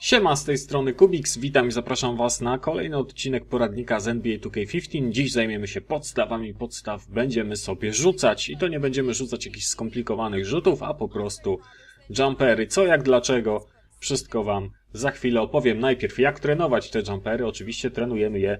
Siema, z tej strony Kubiks, witam i zapraszam Was na kolejny odcinek poradnika z NBA 2K15. Dziś zajmiemy się podstawami podstaw, będziemy sobie rzucać i to nie będziemy rzucać jakichś skomplikowanych rzutów, a po prostu jumpery. Co, jak, dlaczego, wszystko Wam za chwilę opowiem. Najpierw jak trenować te jumpery, oczywiście trenujemy je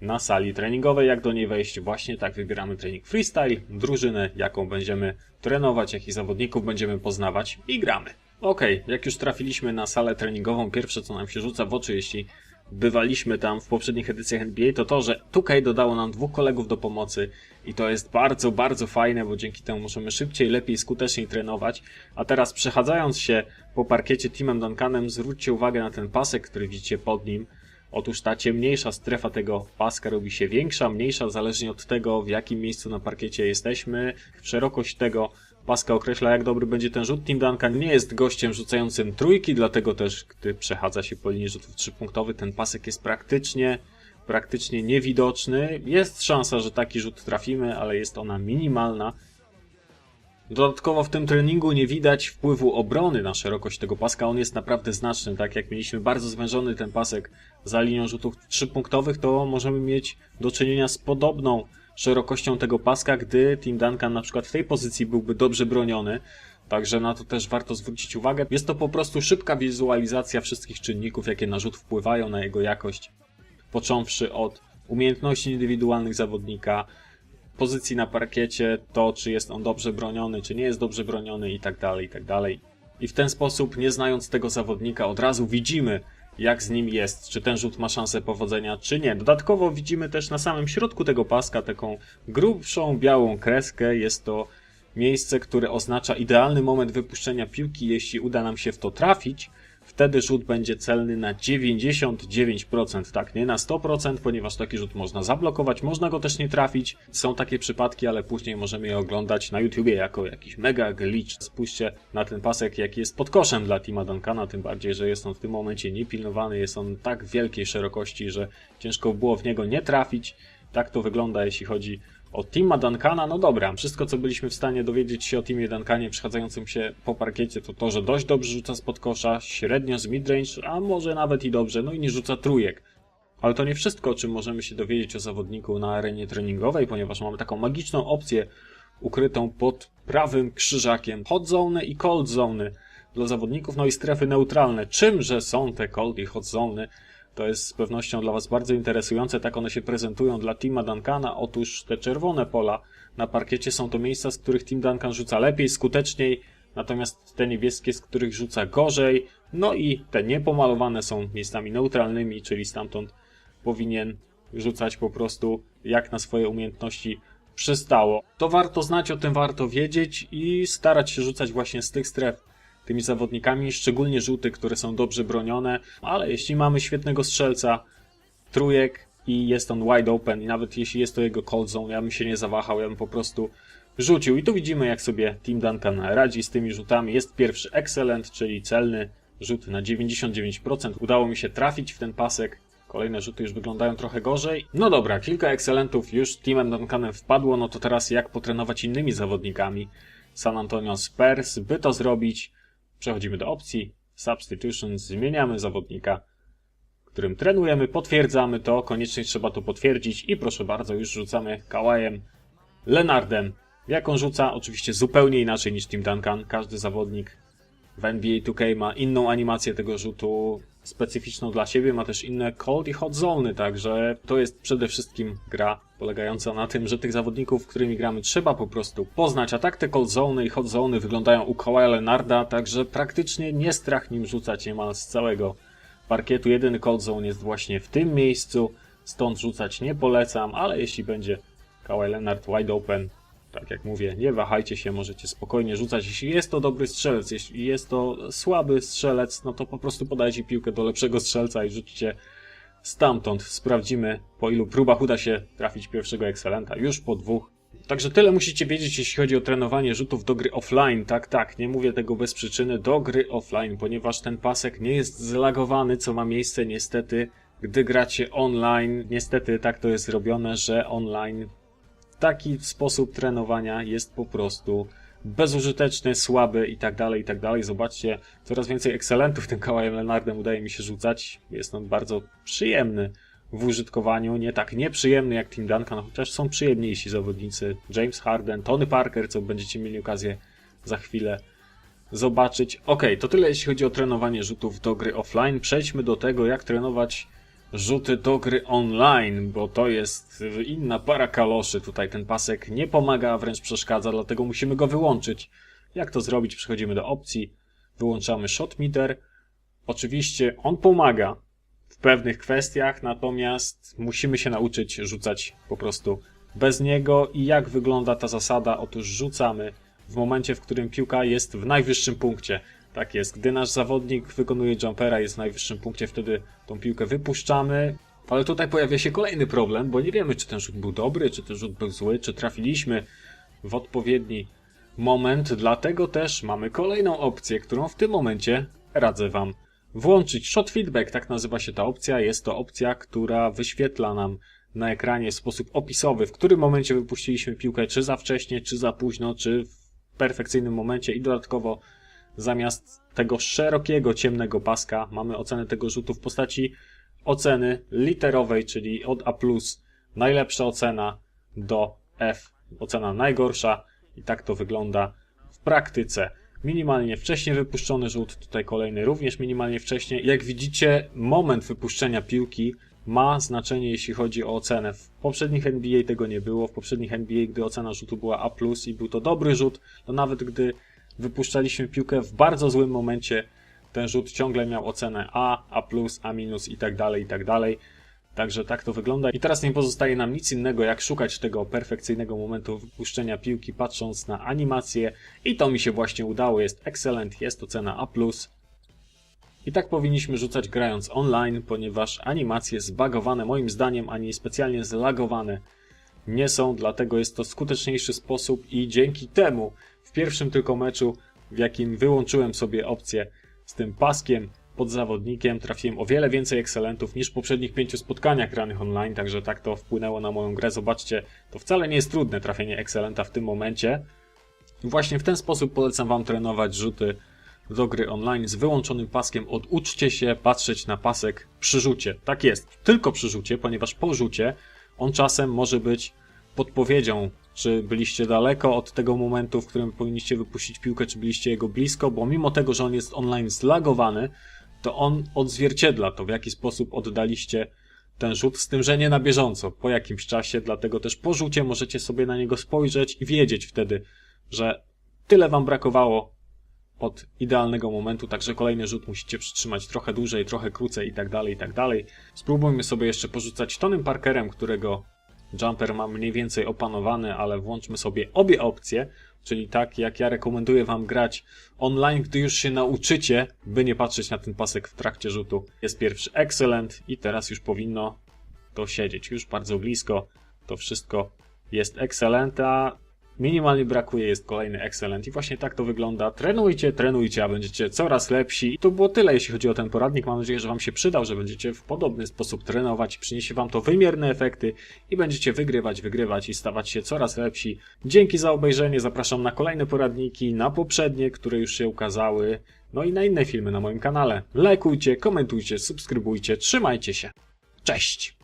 na sali treningowej, jak do niej wejść. Właśnie tak wybieramy trening freestyle, drużynę, jaką będziemy trenować, jakich zawodników będziemy poznawać i gramy. Okej, jak już trafiliśmy na salę treningową, pierwsze co nam się rzuca w oczy, jeśli bywaliśmy tam w poprzednich edycjach NBA, to to, że 2K dodało nam dwóch kolegów do pomocy i to jest bardzo, bardzo fajne, bo dzięki temu możemy szybciej, lepiej, skuteczniej trenować. A teraz przechadzając się po parkiecie Teamem Duncanem, zwróćcie uwagę na ten pasek, który widzicie pod nim. Otóż ta ciemniejsza strefa tego paska robi się większa, mniejsza, zależnie od tego, w jakim miejscu na parkiecie jesteśmy. Szerokość tego paska określa, jak dobry będzie ten rzut. Tim Duncan nie jest gościem rzucającym trójki, dlatego też, gdy przechadza się po linii rzutów trzypunktowych, ten pasek jest praktycznie, praktycznie niewidoczny. Jest szansa, że taki rzut trafimy, ale jest ona minimalna. Dodatkowo w tym treningu nie widać wpływu obrony na szerokość tego paska. On jest naprawdę znaczny. Tak jak mieliśmy bardzo zwężony ten pasek za linią rzutów trzypunktowych, to możemy mieć do czynienia z podobną szerokością tego paska, gdy Tim Duncan na przykład w tej pozycji byłby dobrze broniony. Także na to też warto zwrócić uwagę. Jest to po prostu szybka wizualizacja wszystkich czynników, jakie na rzut wpływają na jego jakość. Począwszy od umiejętności indywidualnych zawodnika, pozycji na parkiecie, to czy jest on dobrze broniony, czy nie jest dobrze broniony i tak dalej, i tak dalej. I w ten sposób, nie znając tego zawodnika, od razu widzimy, jak z nim jest, czy ten rzut ma szansę powodzenia, czy nie. Dodatkowo widzimy też na samym środku tego paska taką grubszą, białą kreskę. Jest to miejsce, które oznacza idealny moment wypuszczenia piłki, jeśli uda nam się w to trafić. Wtedy rzut będzie celny na 99%, tak, nie na 100%, ponieważ taki rzut można zablokować, można go też nie trafić. Są takie przypadki, ale później możemy je oglądać na YouTubie jako jakiś mega glitch. Spójrzcie na ten pasek, jaki jest pod koszem dla Tima Duncana, tym bardziej, że jest on w tym momencie niepilnowany, jest on tak wielkiej szerokości, że ciężko było w niego nie trafić. Tak to wygląda, jeśli chodzi o Tima Duncana, no dobra, wszystko co byliśmy w stanie dowiedzieć się o Timie Duncanie przechadzającym się po parkiecie to to, że dość dobrze rzuca spod kosza, średnio z midrange, a może nawet i dobrze, no i nie rzuca trójek. Ale to nie wszystko, o czym możemy się dowiedzieć o zawodniku na arenie treningowej, ponieważ mamy taką magiczną opcję ukrytą pod prawym krzyżakiem. Hot zone i cold zone dla zawodników, no i strefy neutralne. Czymże są te cold i hot zone? To jest z pewnością dla Was bardzo interesujące, tak one się prezentują dla Tima Duncana. Otóż te czerwone pola na parkiecie są to miejsca, z których Tim Duncan rzuca lepiej, skuteczniej, natomiast te niebieskie, z których rzuca gorzej. No i te niepomalowane są miejscami neutralnymi, czyli stamtąd powinien rzucać po prostu jak na swoje umiejętności przystało. To warto znać, o tym warto wiedzieć i starać się rzucać właśnie z tych stref tymi zawodnikami, szczególnie żółty, które są dobrze bronione, ale jeśli mamy świetnego strzelca, trójek i jest on wide open i nawet jeśli jest to jego cold zone, ja bym się nie zawahał, ja bym po prostu rzucił i tu widzimy jak sobie Tim Duncan radzi z tymi rzutami. Jest pierwszy excellent, czyli celny rzut na 99%. Udało mi się trafić w ten pasek. Kolejne rzuty już wyglądają trochę gorzej. No dobra, kilka excellentów już Timem Duncanem wpadło, no to teraz jak potrenować innymi zawodnikami San Antonio Spurs, by to zrobić Przechodzimy do opcji Substitutions, zmieniamy zawodnika, którym trenujemy, potwierdzamy to, koniecznie trzeba to potwierdzić i proszę bardzo, już rzucamy Kawajem Lenardem. Jak on rzuca? Oczywiście zupełnie inaczej niż Tim Duncan. Każdy zawodnik w NBA 2K ma inną animację tego rzutu, specyficzną dla siebie, ma też inne cold i hot zony, także to jest przede wszystkim gra polegająca na tym, że tych zawodników, którymi gramy, trzeba po prostu poznać, a tak te cold zony i hot zony wyglądają u Kawaja Lenarda, także praktycznie nie strach nim rzucać niemal z całego parkietu. Jedyny cold zone jest właśnie w tym miejscu, stąd rzucać nie polecam, ale jeśli będzie Kawhi Leonard wide open, tak jak mówię, nie wahajcie się, możecie spokojnie rzucać. Jeśli jest to dobry strzelec, jeśli jest to słaby strzelec, no to po prostu podajcie piłkę do lepszego strzelca i rzućcie stamtąd. Sprawdzimy, po ilu próbach uda się trafić pierwszego ekscelenta. Już po dwóch. Także tyle musicie wiedzieć, jeśli chodzi o trenowanie rzutów do gry offline. Tak, tak, nie mówię tego bez przyczyny, do gry offline, ponieważ ten pasek nie jest zlagowany, co ma miejsce niestety, gdy gracie online. Niestety tak to jest robione, że online taki sposób trenowania jest po prostu bezużyteczny, słaby i tak dalej, i tak dalej. Zobaczcie, coraz więcej ekscelentów tym Kawajem Leonardem udaje mi się rzucać. Jest on bardzo przyjemny w użytkowaniu, nie tak nieprzyjemny jak Tim Duncan, chociaż są przyjemniejsi zawodnicy. James Harden, Tony Parker, co będziecie mieli okazję za chwilę zobaczyć. Ok, to tyle jeśli chodzi o trenowanie rzutów do gry offline. Przejdźmy do tego, jak trenować rzuty do gry online, bo to jest inna para kaloszy. Tutaj ten pasek nie pomaga, a wręcz przeszkadza, dlatego musimy go wyłączyć. Jak to zrobić? Przechodzimy do opcji, wyłączamy shot meter. Oczywiście on pomaga w pewnych kwestiach, natomiast musimy się nauczyć rzucać po prostu bez niego. I jak wygląda ta zasada? Otóż rzucamy w momencie, w którym piłka jest w najwyższym punkcie. Tak jest, gdy nasz zawodnik wykonuje jumpera, jest w najwyższym punkcie, wtedy tą piłkę wypuszczamy. Ale tutaj pojawia się kolejny problem, bo nie wiemy, czy ten rzut był dobry, czy ten rzut był zły, czy trafiliśmy w odpowiedni moment. Dlatego też mamy kolejną opcję, którą w tym momencie radzę Wam włączyć. Shot feedback, tak nazywa się ta opcja. Jest to opcja, która wyświetla nam na ekranie w sposób opisowy, w którym momencie wypuściliśmy piłkę, czy za wcześnie, czy za późno, czy w perfekcyjnym momencie i dodatkowo zamiast tego szerokiego, ciemnego paska mamy ocenę tego rzutu w postaci oceny literowej, czyli od A+, najlepsza ocena do F, ocena najgorsza i tak to wygląda w praktyce. Minimalnie wcześnie wypuszczony rzut, tutaj kolejny również minimalnie wcześnie. Jak widzicie, moment wypuszczenia piłki ma znaczenie, jeśli chodzi o ocenę. W poprzednich NBA tego nie było. W poprzednich NBA, gdy ocena rzutu była A, i był to dobry rzut, to nawet gdy wypuszczaliśmy piłkę w bardzo złym momencie, ten rzut ciągle miał ocenę A, A, A i tak dalej, i tak dalej. Także tak to wygląda. I teraz nie pozostaje nam nic innego, jak szukać tego perfekcyjnego momentu wypuszczenia piłki, patrząc na animację. I to mi się właśnie udało. Jest excellent, jest ocena A. I tak powinniśmy rzucać grając online, ponieważ animacje zbagowane moim zdaniem ani specjalnie zlagowane nie są, dlatego jest to skuteczniejszy sposób i dzięki temu w pierwszym tylko meczu, w jakim wyłączyłem sobie opcję z tym paskiem pod zawodnikiem, trafiłem o wiele więcej ekscelentów niż w poprzednich pięciu spotkaniach granych online, także tak to wpłynęło na moją grę. Zobaczcie, to wcale nie jest trudne trafienie ekscelenta w tym momencie. Właśnie w ten sposób polecam Wam trenować rzuty do gry online z wyłączonym paskiem. Oduczcie się patrzeć na pasek przy rzucie. Tak jest, tylko przy rzucie, ponieważ po rzucie on czasem może być podpowiedzią, czy byliście daleko od tego momentu, w którym powinniście wypuścić piłkę, czy byliście jego blisko, bo mimo tego, że on jest online zlagowany, to on odzwierciedla to, w jaki sposób oddaliście ten rzut, z tym, że nie na bieżąco, po jakimś czasie, dlatego też po rzucie możecie sobie na niego spojrzeć i wiedzieć wtedy, że tyle wam brakowało od idealnego momentu, także kolejny rzut musicie przytrzymać trochę dłużej, trochę krócej i tak dalej, i tak dalej. Spróbujmy sobie jeszcze porzucać Tonym Parkerem, którego jumper ma mniej więcej opanowany, ale włączmy sobie obie opcje, czyli tak jak ja rekomenduję Wam grać online, gdy już się nauczycie, by nie patrzeć na ten pasek w trakcie rzutu. Jest pierwszy excellent i teraz już powinno to siedzieć, już bardzo blisko, to wszystko jest excellent, a Minimalnie brakuje, jest kolejny excellent i właśnie tak to wygląda. Trenujcie, trenujcie, a będziecie coraz lepsi. I to było tyle, jeśli chodzi o ten poradnik. Mam nadzieję, że Wam się przydał, że będziecie w podobny sposób trenować. Przyniesie Wam to wymierne efekty i będziecie wygrywać, wygrywać i stawać się coraz lepsi. Dzięki za obejrzenie. Zapraszam na kolejne poradniki, na poprzednie, które już się ukazały. No i na inne filmy na moim kanale. Lajkujcie, komentujcie, subskrybujcie, trzymajcie się. Cześć!